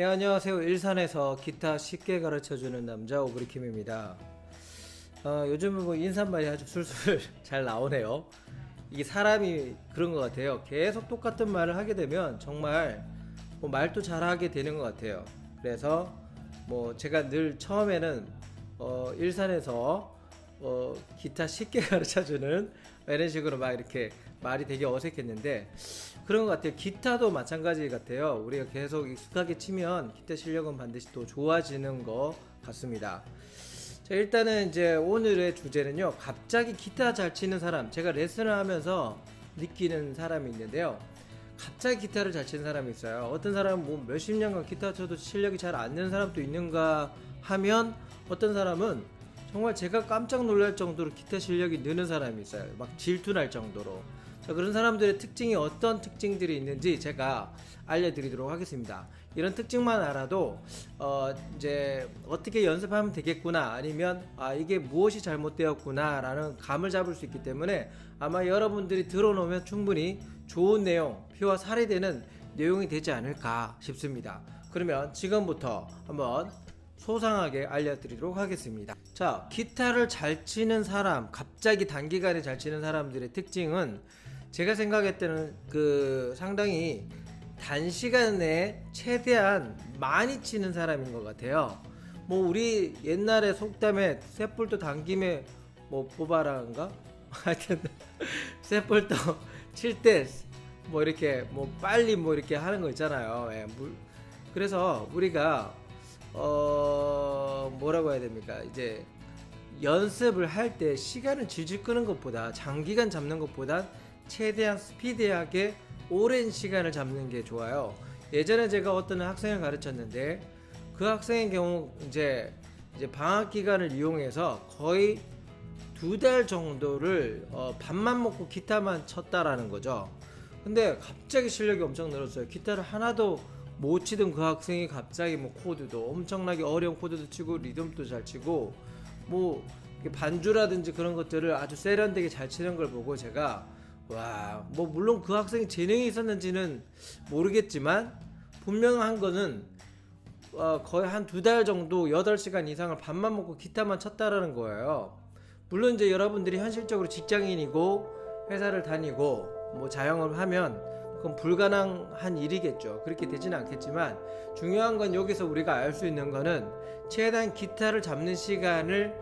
네 안녕하세요. 일산에서 기타 쉽게 가르쳐주는 남자 오브리킴입니다. 어, 요즘은 뭐 인사말이 아주 술술 잘 나오네요. 이게 사람이 그런 것 같아요. 계속 똑같은 말을 하게 되면 정말 뭐 말도 잘하게 되는 것 같아요. 그래서 뭐 제가 늘 처음에는 어, 일산에서 어, 기타 쉽게 가르쳐주는 이런 식으로 막 이렇게 말이 되게 어색했는데 그런 것 같아요. 기타도 마찬가지 같아요. 우리가 계속 익숙하게 치면 기타 실력은 반드시 또 좋아지는 것 같습니다. 자, 일단은 이제 오늘의 주제는요. 갑자기 기타 잘 치는 사람. 제가 레슨을 하면서 느끼는 사람이 있는데요. 갑자기 기타를 잘 치는 사람이 있어요. 어떤 사람은 뭐 몇십 년간 기타 쳐도 실력이 잘 안 되는 사람도 있는가 하면 어떤 사람은 정말 제가 깜짝 놀랄 정도로 기타 실력이 느는 사람이 있어요. 막 질투날 정도로. 자, 그런 사람들의 특징이 어떤 특징들이 있는지 제가 알려드리도록 하겠습니다. 이런 특징만 알아도 어, 이제 어떻게 연습하면 되겠구나 아니면 아 이게 무엇이 잘못되었구나라는 감을 잡을 수 있기 때문에 아마 여러분들이 들어놓으면 충분히 좋은 내용, 피와 살이 되는 내용이 되지 않을까 싶습니다. 그러면 지금부터 한번 소상하게 알려드리도록 하겠습니다. 자, 기타를 잘 치는 사람, 갑자기 단기간에 잘 치는 사람들의 특징은 제가 생각할 때는 그 상당히 단시간에 최대한 많이 치는 사람인 것 같아요. 뭐 우리 옛날에 속담에 쇠뿔도 당김에 뭐 뽑아라인가? 하여튼 쇠뿔도 칠 때 뭐 이렇게 뭐 빨리 뭐 이렇게 하는 거 있잖아요. 예, 물 그래서 우리가 어 뭐라고 해야 됩니까? 이제 연습을 할 때 시간을 질질 끄는 것보다 장기간 잡는 것보다 최대한 스피디하게 오랜 시간을 잡는 게 좋아요. 예전에 제가 어떤 학생을 가르쳤는데 그 학생의 경우 이제 이제 방학 기간을 이용해서 거의 두 달 정도를 어, 밥만 먹고 기타만 쳤다라는 거죠. 근데 갑자기 실력이 엄청 늘었어요. 기타를 하나도 못 치던 그 학생이 갑자기 뭐 코드도 엄청나게 어려운 코드도 치고 리듬도 잘 치고 뭐 반주라든지 그런 것들을 아주 세련되게 잘 치는 걸 보고 제가 와 뭐 물론 그 학생이 재능이 있었는지는 모르겠지만 분명한 거는 어, 거의 한 두 달 정도 8시간 이상을 밥만 먹고 기타만 쳤다라는 거예요. 물론 이제 여러분들이 현실적으로 직장인이고 회사를 다니고 뭐 자영업을 하면 그건 불가능한 일이겠죠. 그렇게 되지는 않겠지만 중요한 건 여기서 우리가 알 수 있는 거는 최대한 기타를 잡는 시간을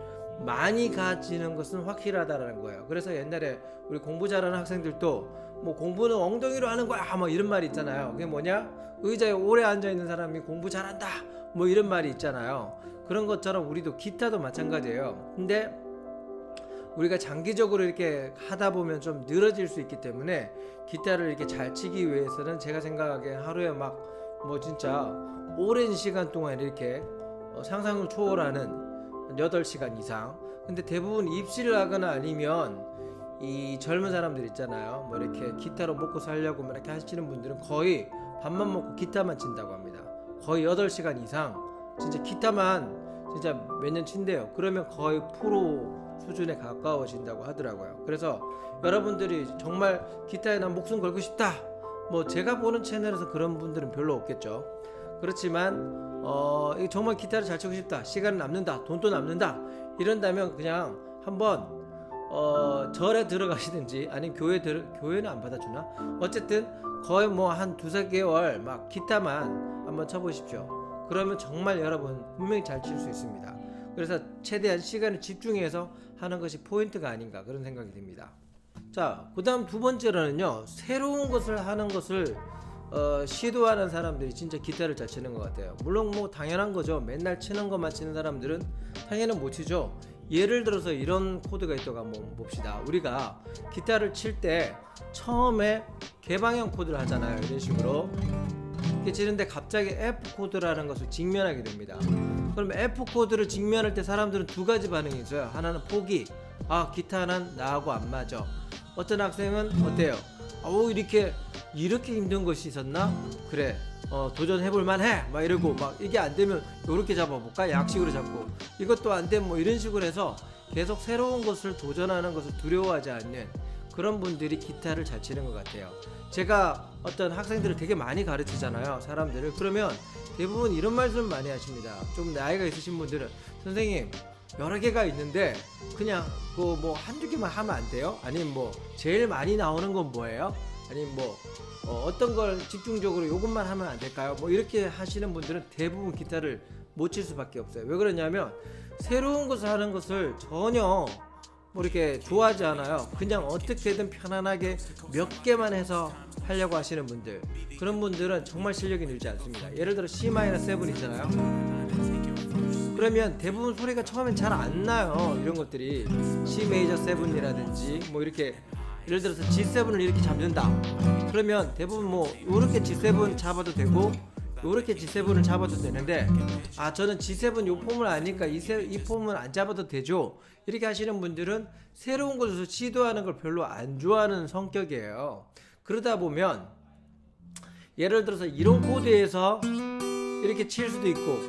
많이 가지는 것은 확실하다라는 거예요. 그래서 옛날에 우리 공부 잘하는 학생들도 뭐 공부는 엉덩이로 하는 거야 뭐 이런 말이 있잖아요. 그게 뭐냐? 의자에 오래 앉아 있는 사람이 공부 잘한다 뭐 이런 말이 있잖아요. 그런 것처럼 우리도 기타도 마찬가지예요. 근데 우리가 장기적으로 이렇게 하다 보면 좀 늘어질 수 있기 때문에 기타를 이렇게 잘 치기 위해서는 제가 생각하기에 하루에 막 뭐 진짜 오랜 시간 동안 이렇게 어, 상상을 초월하는 8시간 이상. 근데 대부분 입시를 하거나 아니면 이 젊은 사람들 있잖아요. 뭐 이렇게 기타로 먹고 살려고 뭐 이렇게 하시는 분들은 거의 밥만 먹고 기타만 친다고 합니다. 거의 8시간 이상 진짜 기타만 진짜 몇 년 친대요. 그러면 거의 프로 수준에 가까워진다고 하더라고요. 그래서 여러분들이 정말 기타에 난 목숨 걸고 싶다. 뭐 제가 보는 채널에서 그런 분들은 별로 없겠죠. 그렇지만 어 정말 기타를 잘 치고 싶다. 시간 남는다. 돈도 남는다. 이런다면 그냥 한번 어 절에 들어가시든지 아니면 교회 들 교회는 안 받아주나? 어쨌든 거의 뭐 한 두세 개월 막 기타만 한번 쳐보십시오. 그러면 정말 여러분 분명히 잘 칠 수 있습니다. 그래서 최대한 시간을 집중해서 하는 것이 포인트가 아닌가 그런 생각이 듭니다. 자, 그 다음 두 번째로는요, 새로운 것을 하는 것을 어, 시도하는 사람들이 진짜 기타를 잘 치는 것 같아요. 물론 뭐 당연한 거죠. 맨날 치는 것만 치는 사람들은 당연히 못 치죠. 예를 들어서 이런 코드가 있다고 한번 봅시다. 우리가 기타를 칠 때 처음에 개방형 코드를 하잖아요. 이런 식으로. 이렇게 치는데 갑자기 F 코드라는 것을 직면하게 됩니다. 그럼 F 코드를 직면할 때 사람들은 두 가지 반응이 있어요. 하나는 포기. 아, 기타는 나하고 안 맞아. 어떤 학생은 어때요? 아우 이렇게 이렇게 힘든 것이 있었나? 그래. 어, 도전해볼 만해. 막 이러고 막 이게 안 되면 요렇게 잡아볼까? 약식으로 잡고 이것도 안 되면 뭐 이런 식으로 해서 계속 새로운 것을 도전하는 것을 두려워하지 않는 그런 분들이 기타를 잘 치는 것 같아요. 제가 어떤 학생들을 되게 많이 가르치잖아요. 사람들을. 그러면 대부분 이런 말씀 많이 하십니다. 좀 나이가 있으신 분들은 선생님 여러 개가 있는데 그냥 그뭐 한두 개만 하면 안 돼요? 아니면 뭐 제일 많이 나오는 건 뭐예요? 아니면 뭐 어, 떤걸 집중적으로 이것만 하면 안 될까요? 뭐 이렇게 하시는 분들은 대부분 기타를 못 칠 수밖에 없어요. 왜 그러냐면 새로운 것을 하는 것을 전혀 뭐 이렇게 좋아하지 않아요. 그냥 어떻게든 편안하게 몇 개만 해서 하려고 하시는 분들 그런 분들은 정말 실력이 늘지 않습니다. 예를 들어 C-7 있잖아요. 그러면 대부분 소리가 처음엔 잘 안 나요. 이런 것들이 C 메이저 7이라든지 뭐 이렇게 예를 들어서 G7을 이렇게 잡는다. 그러면 대부분 뭐 이렇게 G7 잡아도 되고 이렇게 G7을 잡아도 되는데 아 저는 G7 요 폼을 아니까 이, 세, 이 폼은 안 잡아도 되죠. 이렇게 하시는 분들은 새로운 것을 시도하는 걸 별로 안 좋아하는 성격이에요. 그러다 보면 예를 들어서 이런 코드에서 이렇게 칠 수도 있고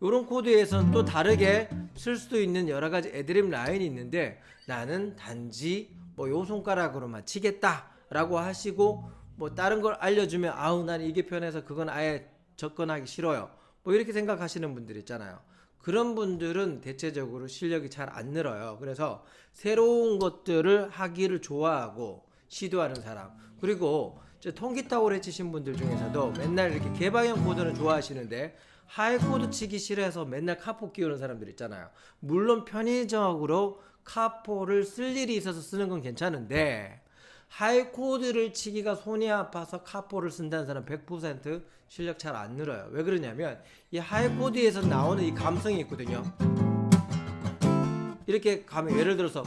이런 코드에서는 또 다르게 쓸 수도 있는 여러 가지 애드립 라인이 있는데 나는 단지 뭐 요 손가락으로만 치겠다 라고 하시고 뭐 다른 걸 알려주면 아우 난 이게 편해서 그건 아예 접근하기 싫어요. 뭐 이렇게 생각하시는 분들 있잖아요. 그런 분들은 대체적으로 실력이 잘 안 늘어요. 그래서 새로운 것들을 하기를 좋아하고 시도하는 사람 그리고 저 통기타 오래 치신 분들 중에서도 맨날 이렇게 개방형 코드는 좋아하시는데 하이 코드 치기 싫어해서 맨날 카포 끼우는 사람들 있잖아요. 물론 편의적으로 카포를 쓸 일이 있어서 쓰는 건 괜찮은데 하이 코드를 치기가 손이 아파서 카포를 쓴다는 사람 100% 실력 잘 안 늘어요. 왜 그러냐면 이 하이 코드에서 나오는 이 감성이 있거든요. 이렇게 가면 예를 들어서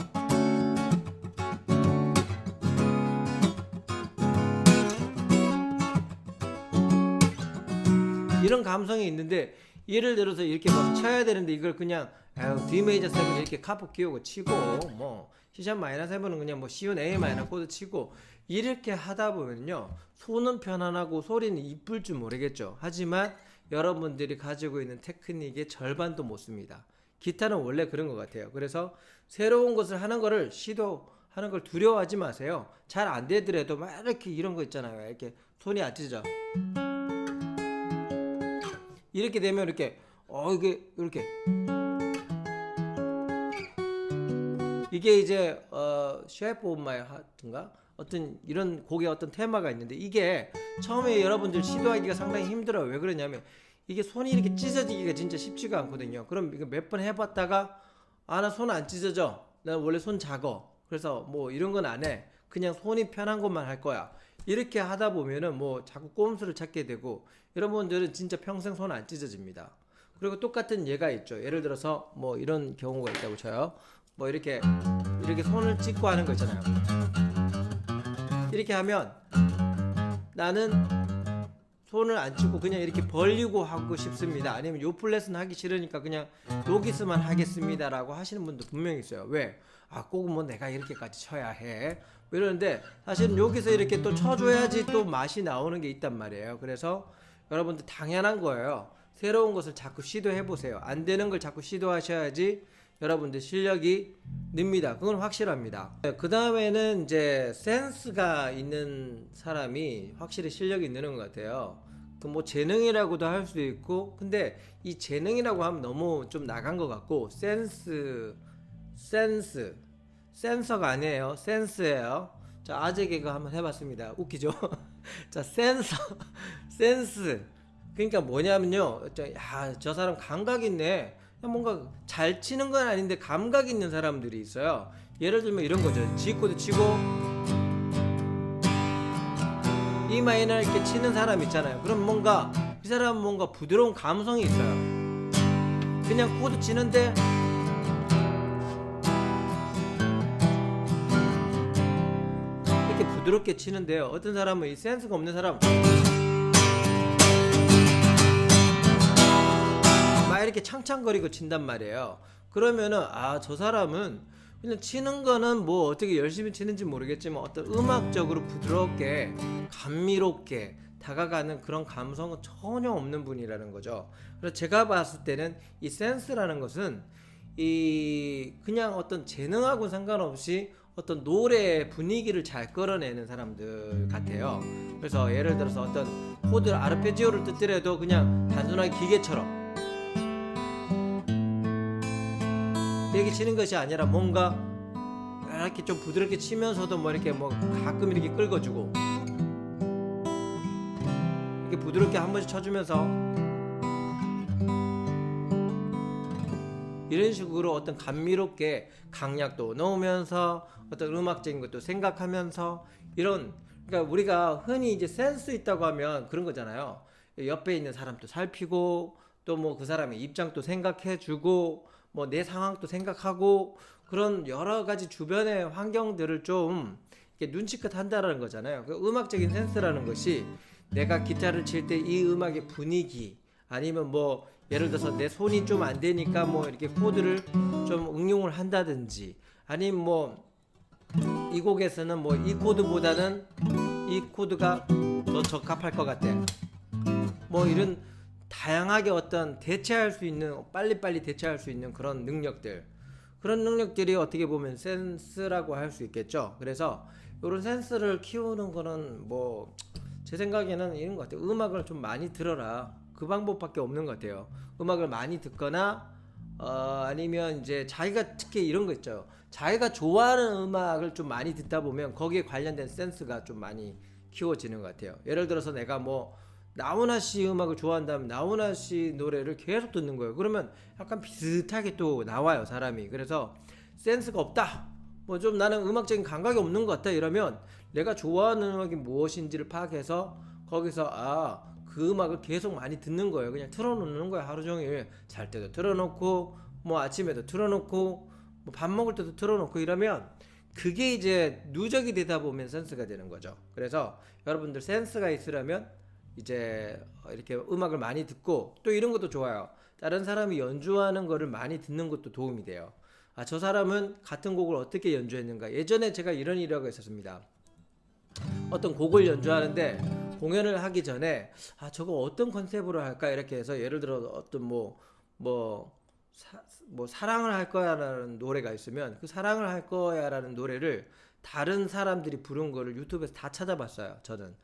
이런 감성이 있는데 예를 들어서 이렇게 막 쳐야 되는데 이걸 그냥 아유 D 메이저 세븐 이렇게 카포 끼우고 치고 뭐 C 샵 마이너 세븐은 그냥 뭐 C A 마이너 코드 치고 이렇게 하다 보면요. 손은 편안하고 소리는 이쁠 줄 모르겠죠. 하지만 여러분들이 가지고 있는 테크닉의 절반도 못 씁니다. 기타는 원래 그런 것 같아요. 그래서 새로운 것을 하는 거를 시도하는 걸 두려워하지 마세요. 잘 안 되더라도 막 이렇게 이런 거 있잖아요. 이렇게 손이 안 찢어져. 이렇게 되면 이렇게 어 이게 이렇게 이게 이제 어 쉐프 마이 하트인가? 어떤 이런 곡의 어떤 테마가 있는데 이게 처음에 여러분들 시도하기가 상당히 힘들어요. 왜 그러냐면 이게 손이 이렇게 찢어지기가 진짜 쉽지가 않거든요. 그럼 이거 몇 번 해봤다가 아 나 손 안 찢어져. 나 원래 손 작어. 그래서 뭐 이런 건 안 해. 그냥 손이 편한 것만 할 거야. 이렇게 하다 보면은 뭐 자꾸 꼼수를 찾게 되고 여러분들은 진짜 평생 손 안 찢어집니다. 그리고 똑같은 예가 있죠. 예를 들어서 뭐 이런 경우가 있다고 쳐요. 뭐 이렇게 이렇게 손을 찢고 하는 거 있잖아요. 이렇게 하면 나는 손을 안 찢고 그냥 이렇게 벌리고 하고 싶습니다. 아니면 요 플랫은 하기 싫으니까 그냥 여기서만 하겠습니다라고 하시는 분도 분명히 있어요. 왜? 아, 꼭 뭐 내가 이렇게까지 쳐야 해. 뭐 이러는데 사실은 여기서 이렇게 또 쳐줘야지 또 맛이 나오는 게 있단 말이에요. 그래서 여러분들 당연한 거예요. 새로운 것을 자꾸 시도해 보세요. 안 되는 걸 자꾸 시도하셔야지 여러분들 실력이 늡니다. 그건 확실합니다. 그 다음에는 이제 센스가 있는 사람이 확실히 실력이 느는 것 같아요. 그 뭐 재능이라고도 할 수도 있고, 근데 이 재능이라고 하면 너무 좀 나간 것 같고, 센스, 센스, 센서가 아니에요. 센스예요. 자, 아재 개그 한번 해봤습니다. 웃기죠? 자, 센서, 센스. 그러니까 뭐냐면요. 저, 야, 저 사람 감각 있네. 뭔가 잘 치는 건 아닌데 감각 있는 사람들이 있어요. 예를 들면 이런 거죠. G 코드 치고 E 마이너 이렇게 치는 사람 있잖아요. 그럼 뭔가 이 사람은 뭔가 부드러운 감성이 있어요. 그냥 코드 치는데 이렇게 부드럽게 치는데요. 어떤 사람은 이 센스가 없는 사람 막 이렇게 창창거리고 친단 말이에요. 그러면은 아 저 사람은 그냥 치는 거는 뭐 어떻게 열심히 치는지 모르겠지만 어떤 음악적으로 부드럽게 감미롭게 다가가는 그런 감성은 전혀 없는 분이라는 거죠. 그래서 제가 봤을 때는 이 센스라는 것은 이 그냥 어떤 재능하고 상관없이 어떤 노래 분위기를 잘 끌어내는 사람들 같아요. 그래서 예를 들어서 어떤 코드 아르페지오를 듣더라도 그냥 단순하게 기계처럼 이렇게 치는 것이 아니라 뭔가 이렇게 좀 부드럽게 치면서도 뭐 이렇게 뭐 가끔 이렇게 끌어주고 이렇게 부드럽게 한 번씩 쳐주면서 이런 식으로 어떤 감미롭게 강약도 넣으면서 어떤 음악적인 것도 생각하면서 이런 그러니까 우리가 흔히 이제 센스 있다고 하면 그런 거잖아요. 옆에 있는 사람도 살피고 또 뭐 그 사람의 입장도 생각해주고 뭐 내 상황도 생각하고 그런 여러 가지 주변의 환경들을 좀 이렇게 눈치껏 한다라는 거잖아요. 그 음악적인 센스라는 것이 내가 기타를 칠 때 이 음악의 분위기 아니면 뭐 예를 들어서 내 손이 좀 안 되니까 뭐 이렇게 코드를 좀 응용을 한다든지 아니면 뭐 이 곡에서는 뭐 이 코드보다는 이 코드가 더 적합할 것 같아. 뭐 이런 다양하게 어떤 대체할 수 있는 빨리빨리 대체할 수 있는 그런 능력들 그런 능력들이 어떻게 보면 센스라고 할 수 있겠죠. 그래서 이런 센스를 키우는 거는 뭐 제 생각에는 이런 것 같아요. 음악을 좀 많이 들어라. 그 방법밖에 없는 것 같아요. 음악을 많이 듣거나 어, 아니면 이제 자기가 특히 이런 거 있죠. 자기가 좋아하는 음악을 좀 많이 듣다 보면 거기에 관련된 센스가 좀 많이 키워지는 것 같아요. 예를 들어서 내가 뭐 나훈아 씨 음악을 좋아한다면 나훈아 씨 노래를 계속 듣는 거예요. 그러면 약간 비슷하게 또 나와요, 사람이. 그래서 센스가 없다. 뭐 좀 나는 음악적인 감각이 없는 것 같다 이러면 내가 좋아하는 음악이 무엇인지를 파악해서 거기서 아 그 음악을 계속 많이 듣는 거예요. 그냥 틀어놓는 거예요. 하루 종일 잘 때도 틀어놓고 뭐 아침에도 틀어놓고 뭐 밥 먹을 때도 틀어놓고 이러면 그게 이제 누적이 되다 보면 센스가 되는 거죠. 그래서 여러분들 센스가 있으려면 이제 이렇게 음악을 많이 듣고 또 이런 것도 좋아요. 다른 사람이 연주하는 거를 많이 듣는 것도 도움이 돼요. 아, 저 사람은 같은 곡을 어떻게 연주했는가. 예전에 제가 이런 일화가 있었습니다. 어떤 곡을 연주하는데 공연을 하기 전에 아 저거 어떤 컨셉으로 할까 이렇게 해서 예를 들어 어떤 뭐 뭐 사, 뭐 사랑을 할 거야라는 노래가 있으면 그 사랑을 할 거야라는 노래를 다른 사람들이 부른 거를 유튜브에서 다 찾아봤어요 저는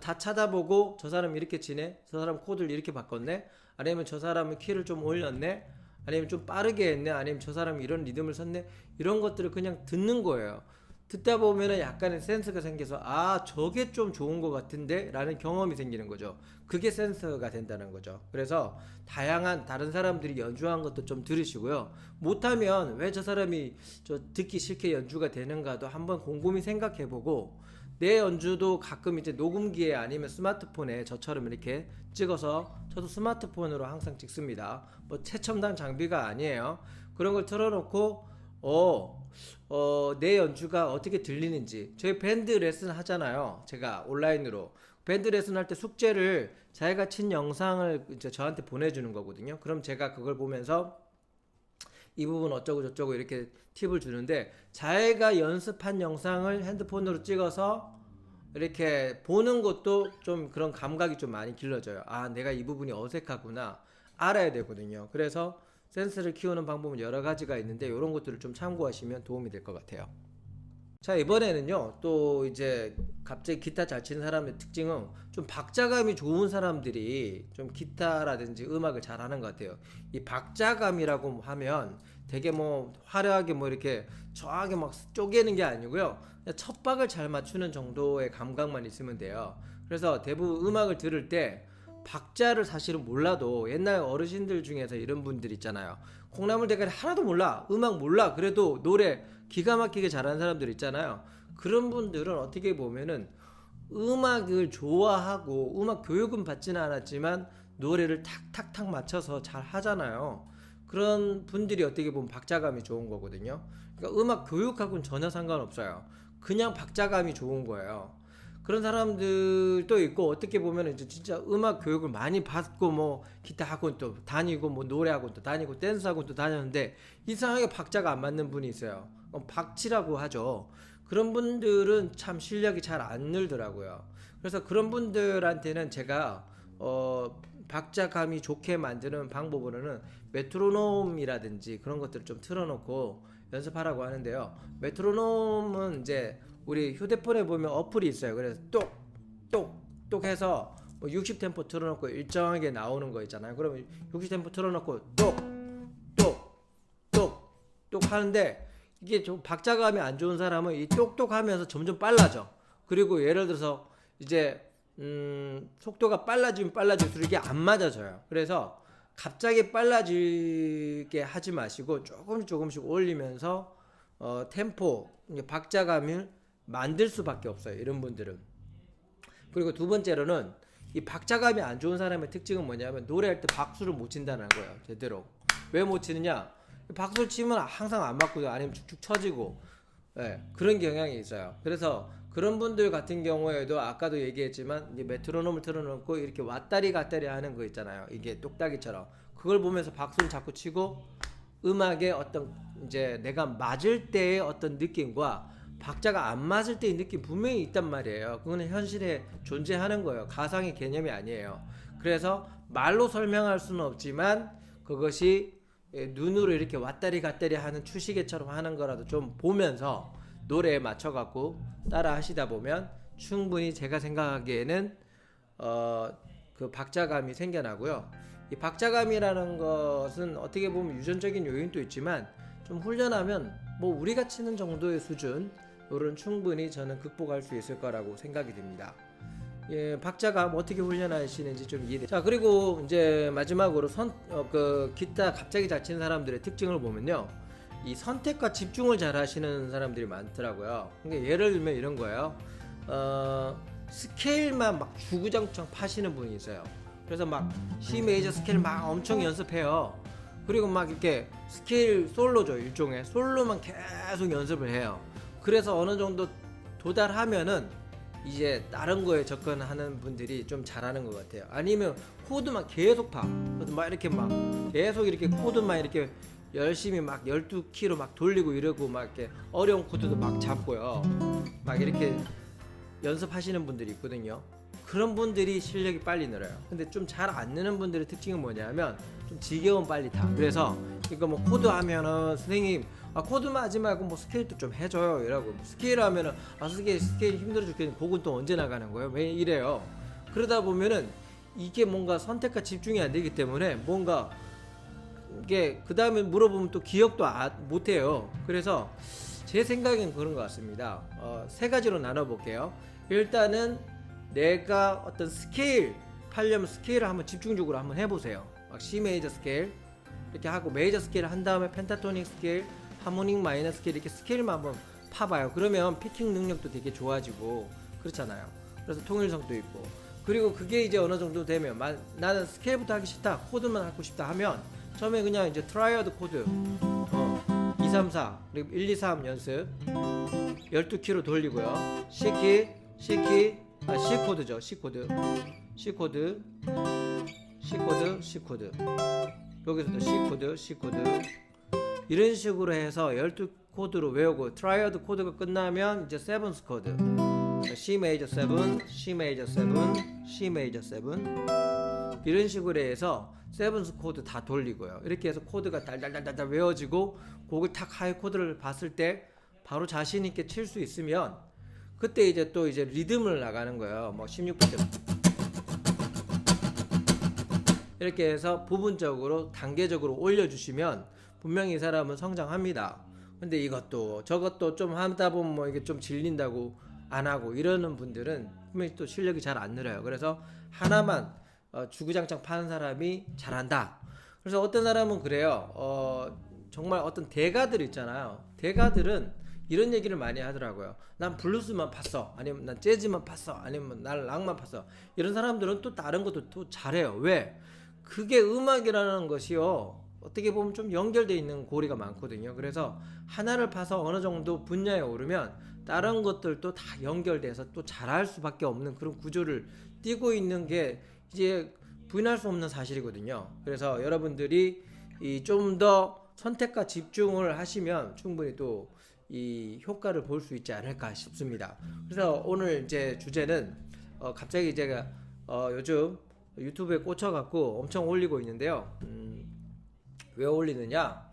다 찾아보고 저 사람 이렇게 치네 저 사람 코드를 이렇게 바꿨네? 아니면 저 사람은 키를 좀 올렸네? 아니면 좀 빠르게 했네? 아니면 저 사람이 이런 리듬을 썼네? 이런 것들을 그냥 듣는 거예요. 듣다 보면은 약간의 센스가 생겨서 아 저게 좀 좋은 것 같은데? 라는 경험이 생기는 거죠. 그게 센스가 된다는 거죠. 그래서 다양한 다른 사람들이 연주한 것도 좀 들으시고요. 못하면 왜 저 사람이 저 듣기 싫게 연주가 되는가도 한번 곰곰이 생각해보고 내 연주도 가끔 이제 녹음기에 아니면 스마트폰에 저처럼 이렇게 찍어서 저도 스마트폰으로 항상 찍습니다 뭐 최첨단 장비가 아니에요 그런 걸 틀어놓고 어, 어, 내 연주가 어떻게 들리는지. 저희 밴드 레슨 하잖아요. 제가 온라인으로. 밴드 레슨 할 때 숙제를 자기가 친 영상을 이제 저한테 보내주는 거거든요. 그럼 제가 그걸 보면서 이 부분 어쩌고 저쩌고 이렇게 팁을 주는데 자기가 연습한 영상을 핸드폰으로 찍어서 이렇게 보는 것도 좀 그런 감각이 좀 많이 길러져요. 아, 내가 이 부분이 어색하구나. 알아야 되거든요. 그래서 센스를 키우는 방법은 여러 가지가 있는데 이런 것들을 좀 참고하시면 도움이 될 것 같아요. 자 이번에는요 또 이제 갑자기 기타 잘 치는 사람의 특징은 좀 박자감이 좋은 사람들이 좀 기타라든지 음악을 잘하는 것 같아요. 이 박자감이라고 하면 되게 뭐 화려하게 뭐 이렇게 저하게 막 쪼개는 게 아니고요. 첫 박을 잘 맞추는 정도의 감각만 있으면 돼요. 그래서 대부분 음악을 들을 때 박자를 사실은 몰라도 옛날 어르신들 중에서 이런 분들 있잖아요. 콩나물 대가리 하나도 몰라. 음악 몰라. 그래도 노래 기가 막히게 잘하는 사람들 있잖아요. 그런 분들은 어떻게 보면은 음악을 좋아하고 음악 교육은 받지는 않았지만 노래를 탁탁탁 맞춰서 잘 하잖아요. 그런 분들이 어떻게 보면 박자감이 좋은 거거든요. 그러니까 음악 교육하고는 전혀 상관없어요. 그냥 박자감이 좋은 거예요. 그런 사람들도 있고 어떻게 보면 이제 진짜 음악 교육을 많이 받고 뭐 기타 학원도 다니고 뭐 노래 학원도 다니고 댄스 학원도 다녔는데 이상하게 박자가 안 맞는 분이 있어요. 어, 박치라고 하죠. 그런 분들은 참 실력이 잘 안 늘더라고요. 그래서 그런 분들한테는 제가 어 박자감이 좋게 만드는 방법으로는 메트로놈이라든지 그런 것들을 좀 틀어놓고 연습하라고 하는데요. 메트로놈은 이제 우리 휴대폰에 보면 어플이 있어요. 그래서 똑 똑 똑 해서 뭐 60템포 틀어놓고 일정하게 나오는 거 있잖아요. 그러면 60템포 틀어놓고 똑 똑 똑 똑 하는데 이게 좀 박자감이 안 좋은 사람은 이 똑똑 하면서 점점 빨라져. 그리고 예를 들어서 이제 음, 속도가 빨라지면 빨라질수록 이게 안 맞아져요. 그래서 갑자기 빨라지게 하지 마시고 조금씩 조금씩 올리면서 어, 템포, 박자감을 만들 수밖에 없어요. 이런 분들은. 그리고 두 번째로는 이 박자감이 안 좋은 사람의 특징은 뭐냐면 노래할 때 박수를 못 친다는 거예요. 제대로. 왜 못 치느냐? 박수를 치면 항상 안 맞고 아니면 축축 처지고 예, 그런 경향이 있어요. 그래서 그런 분들 같은 경우에도 아까도 얘기했지만 이제 메트로놈을 틀어놓고 이렇게 왔다리 갔다리 하는 거 있잖아요. 이게 똑딱이처럼 그걸 보면서 박수를 자꾸 치고 음악의 어떤 이제 내가 맞을 때의 어떤 느낌과 박자가 안 맞을 때의 느낌 분명히 있단 말이에요. 그거는 현실에 존재하는 거예요. 가상의 개념이 아니에요. 그래서 말로 설명할 수는 없지만 그것이 예, 눈으로 이렇게 왔다리 갔다리 하는 추시개처럼 하는 거라도 좀 보면서 노래에 맞춰 갖고 따라 하시다 보면 충분히 제가 생각하기에는 어 그 박자감이 생겨나고요. 이 박자감이라는 것은 어떻게 보면 유전적인 요인도 있지만 좀 훈련하면 뭐 우리가 치는 정도의 수준 요런 충분히 저는 극복할 수 있을 거라고 생각이 듭니다. 예, 박자감 어떻게 훈련하시는지 좀 이해. 자 그리고 이제 마지막으로 선그 기타 갑자기 잘 치는 사람들의 특징을 보면요, 이 선택과 집중을 잘 하시는 사람들이 많더라고요. 그러니까 예를 들면 이런 거예요. 어, 스케일만 막 주구장창 파시는 분이 있어요. 그래서 막 C 메이저 스케일 막 엄청 연습해요. 그리고 막 이렇게 스케일 솔로죠 일종의 솔로만 계속 연습을 해요. 그래서 어느 정도 도달하면은 이제 다른 거에 접근하는 분들이 좀 잘하는 것 같아요. 아니면 코드만 계속 파. 막 이렇게 막 계속 이렇게 코드만 이렇게 열심히 막 12키로 막 돌리고 이러고 막 이렇게 어려운 코드도 막 잡고요. 막 이렇게 연습하시는 분들이 있거든요. 그런 분들이 실력이 빨리 늘어요. 근데 좀 잘 안 느는 분들의 특징은 뭐냐면 좀 지겨운 빨리 타. 그래서 이거 뭐 코드 하면은 선생님 아 코드만 하지 말고 뭐 스케일도 좀 해줘요 이라고 뭐 스케일 하면은 아 스케일 스케일 힘들어 죽겠는데 곡은 또 언제 나가는 거예요? 왜 이래요? 그러다 보면은 이게 뭔가 선택과 집중이 안 되기 때문에 뭔가 이게 그 다음에 물어보면 또 기억도 아, 못해요. 그래서 제 생각엔 그런 것 같습니다. 어, 세 가지로 나눠볼게요. 일단은 내가 어떤 스케일 팔려면 스케일을 한번 집중적으로 한번 해보세요. 막 C 메이저 스케일 이렇게 하고 메이저 스케일 한 다음에 펜타토닉 스케일, 하모닉 마이너 스케일 이렇게 스케일만 한번 파봐요. 그러면 피킹 능력도 되게 좋아지고 그렇잖아요. 그래서 통일성도 있고. 그리고 그게 이제 어느 정도 되면 마- 나는 스케일부터 하기 싫다 코드만 하고 싶다 하면 처음에 그냥 이제 트라이어드 코드. 어, 2, 3, 4 그리고 1, 2, 3 연습. 12키로 돌리고요. C키 C키. 아 C 코드죠. C 코드. C 코드. C 코드 C 코드. 여기서도 C 코드 C 코드 이런 식으로 해서 12코드로 외우고 트라이어드 코드가 끝나면 이제 세븐스 코드 C 메이저 7, C 메이저 7, C 메이저 7 이런 식으로 해서 세븐스 코드 다 돌리고요. 이렇게 해서 코드가 달달달달 외워지고 곡을 탁 하이 코드를 봤을 때 바로 자신 있게 칠 수 있으면 그때 이제 또 이제 리듬을 나가는 거예요. 뭐 16분째 이렇게 해서 부분적으로 단계적으로 올려주시면 분명히 이 사람은 성장합니다. 근데 이것도 저것도 좀 하다 보면 뭐 이게 좀 질린다고 안 하고 이러는 분들은 분명히 또 실력이 잘 안 늘어요. 그래서 하나만 어, 주구장창 파는 사람이 잘한다. 그래서 어떤 사람은 그래요. 어, 정말 어떤 대가들 있잖아요. 대가들은 이런 얘기를 많이 하더라고요. 난 블루스만 팠어. 아니면 난 재즈만 팠어. 아니면 난 락만 팠어. 이런 사람들은 또 다른 것도 또 잘해요. 왜? 그게 음악이라는 것이요. 어떻게 보면 좀 연결돼 있는 고리가 많거든요. 그래서 하나를 파서 어느 정도 분야에 오르면 다른 것들도 다 연결돼서 또 잘할 수밖에 없는 그런 구조를 띠고 있는 게 이제 부인할 수 없는 사실이거든요. 그래서 여러분들이 이좀 더 선택과 집중을 하시면 충분히 또 이 효과를 볼 수 있지 않을까 싶습니다. 그래서 오늘 이제 주제는 어 갑자기 제가 어 요즘 유튜브에 꽂혀갖고 엄청 올리고 있는데요. 음, 왜 올리느냐?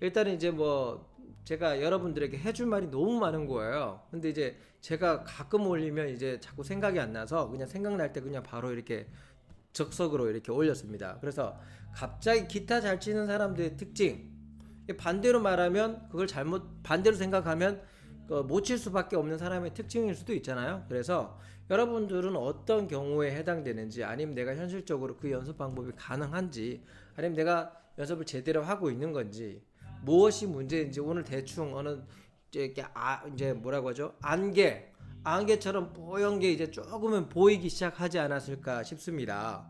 일단은 이제 뭐 제가 여러분들에게 해줄 말이 너무 많은 거예요. 근데 이제 제가 가끔 올리면 이제 자꾸 생각이 안 나서 그냥 생각날 때 그냥 바로 이렇게 적석으로 이렇게 올렸습니다. 그래서 갑자기 기타 잘 치는 사람들의 특징 반대로 말하면 그걸 잘못 반대로 생각하면 그못칠 수밖에 없는 사람의 특징일 수도 있잖아요. 그래서 여러분들은 어떤 경우에 해당되는지 아니면 내가 현실적으로 그 연습 방법이 가능한지 아니면 내가 연습을 제대로 하고 있는 건지 무엇이 문제인지 오늘 대충 어느 이제 아 이제 뭐라고 하죠 안개 안개처럼 뽀얀 게 이제 조금은 보이기 시작하지 않았을까 싶습니다.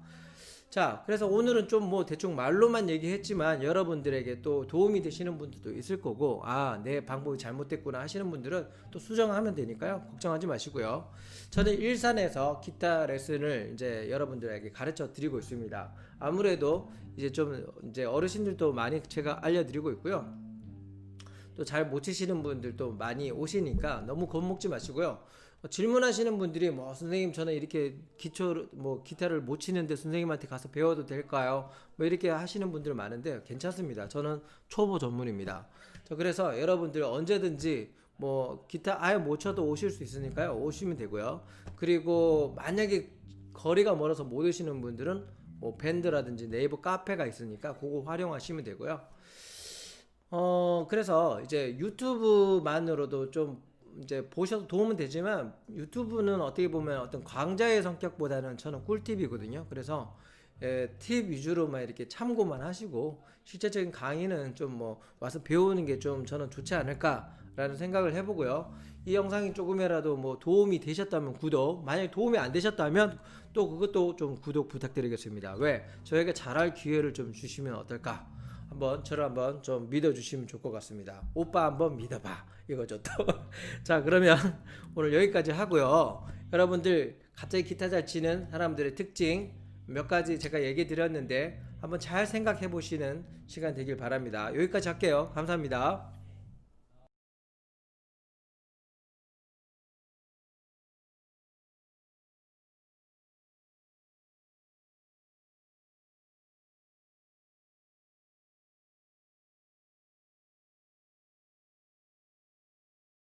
자, 그래서 오늘은 좀 뭐 대충 말로만 얘기했지만 여러분들에게 또 도움이 되시는 분들도 있을 거고, 아, 내 방법이 잘못됐구나 하시는 분들은 또 수정하면 되니까요. 걱정하지 마시고요. 저는 일산에서 기타 레슨을 이제 여러분들에게 가르쳐 드리고 있습니다. 아무래도 이제 좀 이제 어르신들도 많이 제가 알려드리고 있고요. 또 잘 못 치시는 분들도 많이 오시니까 너무 겁먹지 마시고요. 어, 질문하시는 분들이 뭐 선생님 저는 이렇게 기초 뭐 기타를 못 치는데 선생님한테 가서 배워도 될까요? 뭐 이렇게 하시는 분들 많은데 괜찮습니다. 저는 초보 전문입니다. 저 그래서 여러분들 언제든지 뭐 기타 아예 못 쳐도 오실 수 있으니까요. 오시면 되고요. 그리고 만약에 거리가 멀어서 못 오시는 분들은 뭐 밴드라든지 네이버 카페가 있으니까 그거 활용하시면 되고요. 어, 그래서 이제 유튜브만으로도 좀 이제 보셔도 도움은 되지만 유튜브는 어떻게 보면 어떤 강자의 성격보다는 저는 꿀팁이거든요. 그래서 예, 팁 위주로만 이렇게 참고만 하시고 실제적인 강의는 좀 뭐 와서 배우는 게 좀 저는 좋지 않을까라는 생각을 해보고요. 이 영상이 조금이라도 뭐 도움이 되셨다면 구독, 만약에 도움이 안 되셨다면 또 그것도 좀 구독 부탁드리겠습니다. 왜? 저에게 잘할 기회를 좀 주시면 어떨까? 한번 저를 한번 좀 믿어주시면 좋을 것 같습니다. 오빠 한번 믿어봐 이거죠 또. 자 그러면 오늘 여기까지 하고요. 여러분들 갑자기 기타 잘 치는 사람들의 특징 몇 가지 제가 얘기 드렸는데 한번 잘 생각해 보시는 시간 되길 바랍니다. 여기까지 할게요. 감사합니다.